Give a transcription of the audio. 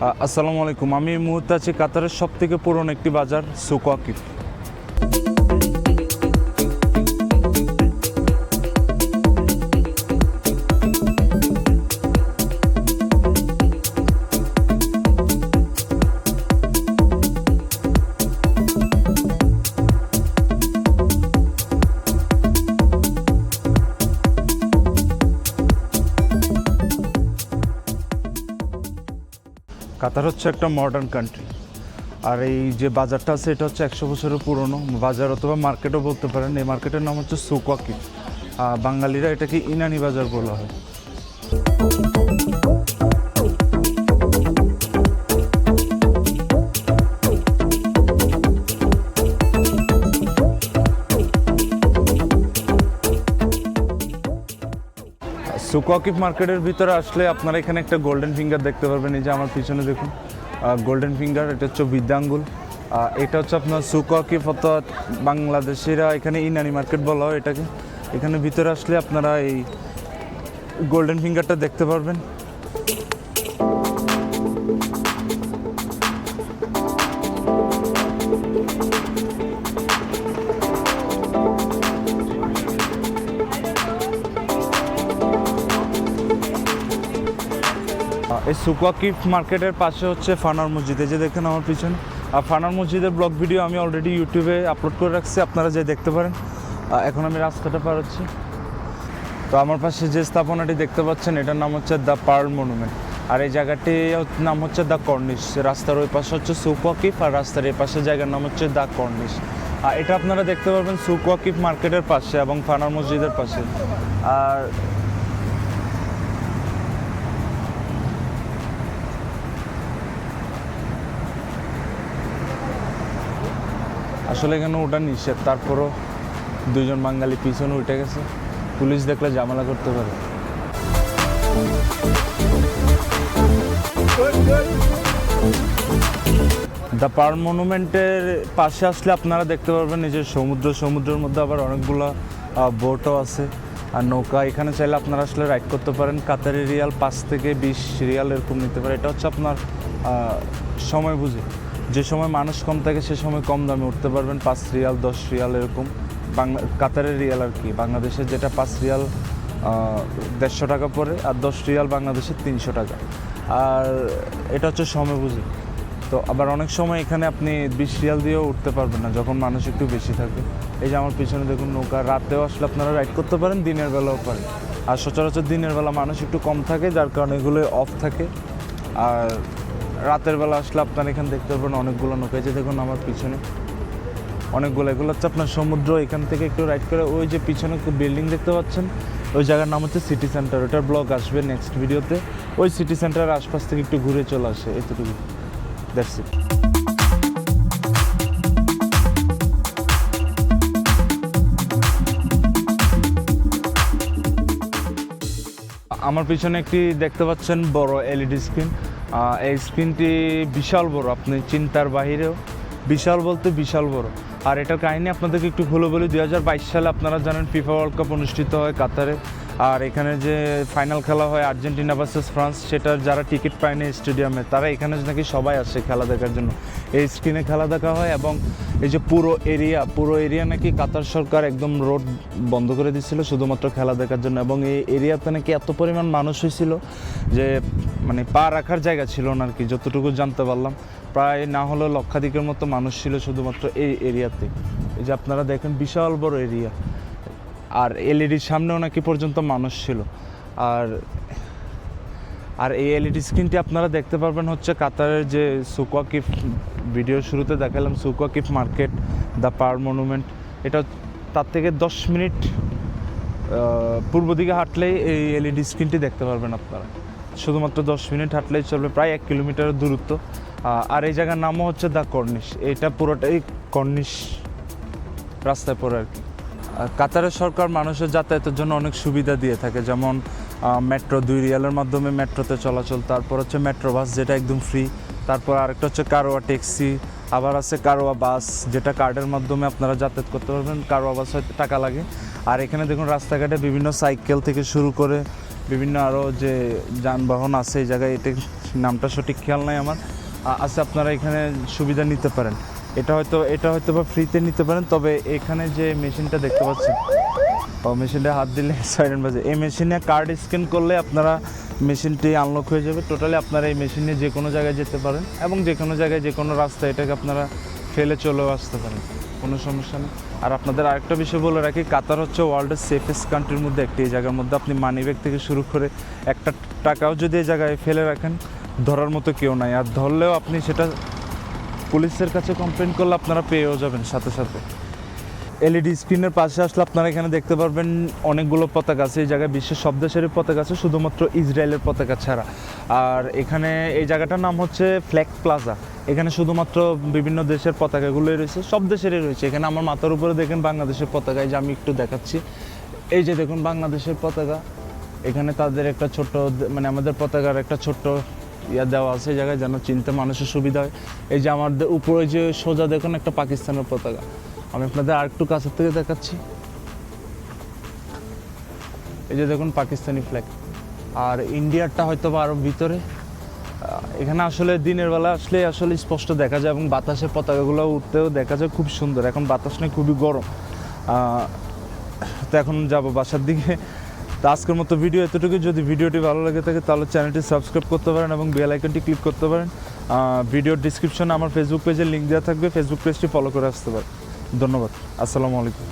আসসালামু আলাইকুম। আমি এই মুহূর্তে আছি কাতারের সবথেকে পুরনো একটি বাজার সুকোয়াকিফ কাতার হচ্ছে একটা মডার্ন কান্ট্রি আর এই যে বাজারটা আছে, এটা হচ্ছে একশো বছরের পুরনো। বাজার অথবা মার্কেটও বলতে পারেন, এই মার্কেটের নাম হচ্ছে সুকোয়াকি। বাঙালিরা এটাকে ইনানি বাজার বলা হয়। সুকোয়াকিফ মার্কেটের ভিতরে আসলে আপনারা এখানে একটা গোল্ডেন ফিঙ্গার দেখতে পারবেন। এই যে আমার পিছনে দেখুন। গোল্ডেন ফিঙ্গার এটা হচ্ছে বিদ্যাঙ্গুল এটা হচ্ছে আপনার সুকোয়াকিফ অর্থাৎ বাংলাদেশিরা এখানে ইনানি মার্কেট বলা হয় এটাকে। এখানে ভিতরে আসলে আপনারা এই গোল্ডেন ফিঙ্গারটা দেখতে পারবেন। এই সুকোয়াকিফ মার্কেটের পাশে হচ্ছে ফানার মসজিদ। এই যে দেখেন আমার পিছনে। আর ফানার মসজিদের ব্লগ ভিডিও আমি অলরেডি ইউটিউবে আপলোড করে রাখছি, আপনারা যে দেখতে পারেন। এখন আমি রাস্তাটা পার হচ্ছি। তো আমার পাশে যে স্থাপনাটি দেখতে পাচ্ছেন, এটার নাম হচ্ছে দ্য পার্ল মনুমেন্ট। আর এই জায়গাটির নাম হচ্ছে দ্য কর্নিশ। রাস্তার ওই পাশে হচ্ছে সুকোয়াকিফ আর রাস্তার এই পাশে জায়গার নাম হচ্ছে দ্য কর্নিশ। আর এটা আপনারা দেখতে পারবেন সুকোয়াকিফ মার্কেটের পাশে এবং ফানার মসজিদের পাশে। আর আসলে এখানে ওটা নিষেধ। তারপরও দুজন বাঙালি পিছনে উঠে গেছে। পুলিশ দেখলে ঝামেলা করতে পারে। দ্য পার মনুমেন্টের পাশে আসলে আপনারা দেখতে পারবেন এই যে সমুদ্র। সমুদ্রের মধ্যে আবার অনেকগুলো বোটও আছে। আর নৌকা এখানে চাইলে আপনারা আসলে রাইড করতে পারেন। কাতারি রিয়াল পাঁচ থেকে বিশ রিয়াল এরকম নিতে পারে। এটা হচ্ছে আপনার সময় বুঝে। যে সময় মানুষ কম থাকে, সে সময় কম দামে উঠতে পারবেন। পাঁচ রিয়াল, দশ রিয়াল এরকম। বাংলা, কাতারের রিয়াল আর কি। বাংলাদেশের যেটা পাঁচ রিয়াল দেড়শো টাকা পড়ে আর দশ রিয়াল বাংলাদেশের তিনশো টাকা। আর এটা হচ্ছে সময় বুঝি তো আবার অনেক সময় এখানে আপনি বিশ রিয়াল দিয়েও উঠতে পারবেন না, যখন মানুষ একটু বেশি থাকে। এই যে আমার পিছনে দেখুন নৌকা, রাতেও আসলে আপনারা রাইড করতে পারেন, দিনের বেলাও পারেন। আর সচরাচর দিনের বেলা মানুষ একটু কম থাকে, যার কারণে এগুলো অফ থাকে। আর রাতের বেলা আসলে আপনার এখানে দেখতে পারবেন অনেকগুলো নৌকা। যে দেখুন আমার পিছনে অনেকগুলো, এগুলো হচ্ছে আপনার সমুদ্র, এখান থেকে একটু রাইড করে ওই যে পিছনে বিল্ডিং দেখতে পাচ্ছেন। ওই জায়গার নাম হচ্ছে সিটি সেন্টার ওটার ব্লগ আসবে নেক্সট ভিডিওতে ওই সিটি সেন্টারের আশপাশ থেকে একটু ঘুরে চলে আসে এতটুকু দ্যাটস ইট আমার পিছনে একটি দেখতে পাচ্ছেন বড় এলইডি স্ক্রিন এই স্ক্রিনটি বিশাল বড়, আপনি চিন্তার বাহিরেও। বিশাল বলতে বিশাল বড়। আর এটার কাহিনী আপনাদেরকে একটু খুলে বলি দু হাজার বাইশ সালে আপনারা জানেন, ফিফা ওয়ার্ল্ড কাপ অনুষ্ঠিত হয় কাতারে। আর এখানে যে ফাইনাল খেলা হয় আর্জেন্টিনা ভার্সেস ফ্রান্স, সেটার যারা টিকিট পায়নি স্টেডিয়ামে তারা এখানে নাকি সবাই আসে খেলা দেখার জন্য। এই স্ক্রিনে খেলা দেখা হয় এবং এই যে পুরো এরিয়া পুরো এরিয়া নাকি কাতার সরকার একদম রোড বন্ধ করে দিচ্ছিল শুধুমাত্র খেলা দেখার জন্য এবং এই এরিয়াতে নাকি এত পরিমাণ মানুষ হয়েছিল যে মানে পা রাখার জায়গা ছিল না আর কি, যতটুকু জানতে পারলাম। প্রায় না হলেও লক্ষাধিকের মতো মানুষ ছিল শুধুমাত্র এই এরিয়াতে এই যে আপনারা দেখেন বিশাল বড় এরিয়া আর এলইডির সামনেও নাকি পর্যন্ত মানুষ ছিল। আর আর এই এলইডি স্ক্রিনটি আপনারা দেখতে পারবেন হচ্ছে কাতারের যে সুকোয়াকিফ ভিডিও শুরুতে দেখালাম Souq Waqif market, the pearl monument. এটা তার থেকে দশ মিনিট পূর্ব দিকে হাঁটলেই এই এলইডি স্ক্রিনটি দেখতে পারবেন আপনারা। শুধুমাত্র দশ মিনিট হাঁটলেই চলবে, প্রায় এক কিলোমিটারের দূরত্ব। আর এই জায়গার নামও হচ্ছে দ্য কর্নিশ। এটা পুরোটাই কর্নিশ রাস্তায় পড়ে আর কি। কাতারের সরকার মানুষের যাতায়াতের জন্য অনেক সুবিধা দিয়ে থাকে। যেমন মেট্রো দুই রিয়ালের মাধ্যমে মেট্রোতে চলাচল, তারপর হচ্ছে মেট্রো বাস যেটা একদম ফ্রি তারপর আরেকটা হচ্ছে কারোয়া ট্যাক্সি আবার আছে কারোয়া বাস, যেটা কার্ডের মাধ্যমে আপনারা যাতায়াত করতে পারবেন। কারোয়া বাস হয়তো টাকা লাগে। আর এখানে দেখুন, রাস্তাঘাটে বিভিন্ন সাইকেল থেকে শুরু করে বিভিন্ন আরও যে যানবাহন আছে এই জায়গায় এটা নামটা সঠিক খেয়াল নাই আমার। আছে, আপনারা এখানে সুবিধা নিতে পারেন। এটা হয়তো এটা হয়তো বা ফ্রিতে নিতে পারেন, তবে এখানে যে মেশিনটা দেখতে পাচ্ছেন, ও মেশিনটা হাত দিলে সাইরেন বাজে। এই মেশিনে কার্ড স্ক্যান করলে আপনারা মেশিনটি আনলক হয়ে যাবে। টোটালি আপনারা এই মেশিনে যে কোনো জায়গায় যেতে পারেন এবং যে কোনো জায়গায় যে কোনো রাস্তা এটাকে আপনারা ফেলে চলেও আসতে পারেন। কোনো সমস্যা নেই। আর আপনাদের আরেকটা বিষয় বলে রাখি, কাতার হচ্ছে ওয়ার্ল্ডের সেফেস্ট কান্ট্রির মধ্যে একটি। এই জায়গার মধ্যে আপনি মানি ব্যাগ থেকে শুরু করে একটা টাকাও যদি এই জায়গায় ফেলে রাখেন, ধরার মতো কেউ নাই। আর ধরলেও আপনি সেটা পুলিশের কাছে কমপ্লেন করলে আপনারা পেয়েও যাবেন সাথে সাথে। এলইডি স্ক্রিনের পাশে আসলে আপনারা এখানে দেখতে পারবেন অনেকগুলো পতাকা আছে। এই জায়গায় বিশ্বের সব দেশেরই পতাকা আছে, শুধুমাত্র ইসরায়েলের পতাকা ছাড়া। আর এখানে এই জায়গাটার নাম হচ্ছে ফ্ল্যাগ প্লাজা এখানে শুধুমাত্র বিভিন্ন দেশের পতাকাগুলোই রয়েছে, সব দেশেরই রয়েছে। এখানে আমার মাথার উপরে দেখেন বাংলাদেশের পতাকা, এই যে আমি একটু দেখাচ্ছি। এই যে দেখুন বাংলাদেশের পতাকা। এখানে তাদের একটা ছোট্ট মানে আমাদের পতাকার একটা ছোট্ট ইয়া দেওয়া আছে জায়গায় যেন চিনতে মানুষের সুবিধা হয়। এই যে আমাদের উপরে যে সোজা দেখুন একটা পাকিস্তানের পতাকা। আমি আপনাদের আর একটু কাছের থেকে দেখাচ্ছি। এই যে দেখুন পাকিস্তানি ফ্ল্যাগ আর ইন্ডিয়ারটা হয়তো বা আরও ভিতরে। এখানে আসলে দিনের বেলা আসলে আসলে স্পষ্ট দেখা যায় এবং বাতাসে পতাকাগুলো উঠতেও দেখা যায়, খুব সুন্দর। এখন বাতাস নেই, খুবই গরম। তো এখন যাব বাসার দিকে। তো আজকের মতো ভিডিও এতটুকু। যদি ভিডিওটি ভালো লাগে থাকে, তাহলে চ্যানেলটি সাবস্ক্রাইব করতে পারেন এবং বেল আইকনটি ক্লিক করতে পারেন। ভিডিওর ডিসক্রিপশনে আমার ফেসবুক পেজের লিঙ্ক দেওয়া থাকবে। ফেসবুক পেজটি ফলো করে আসতে পারেন। ধন্যবাদ। আসসালামু আলাইকুম।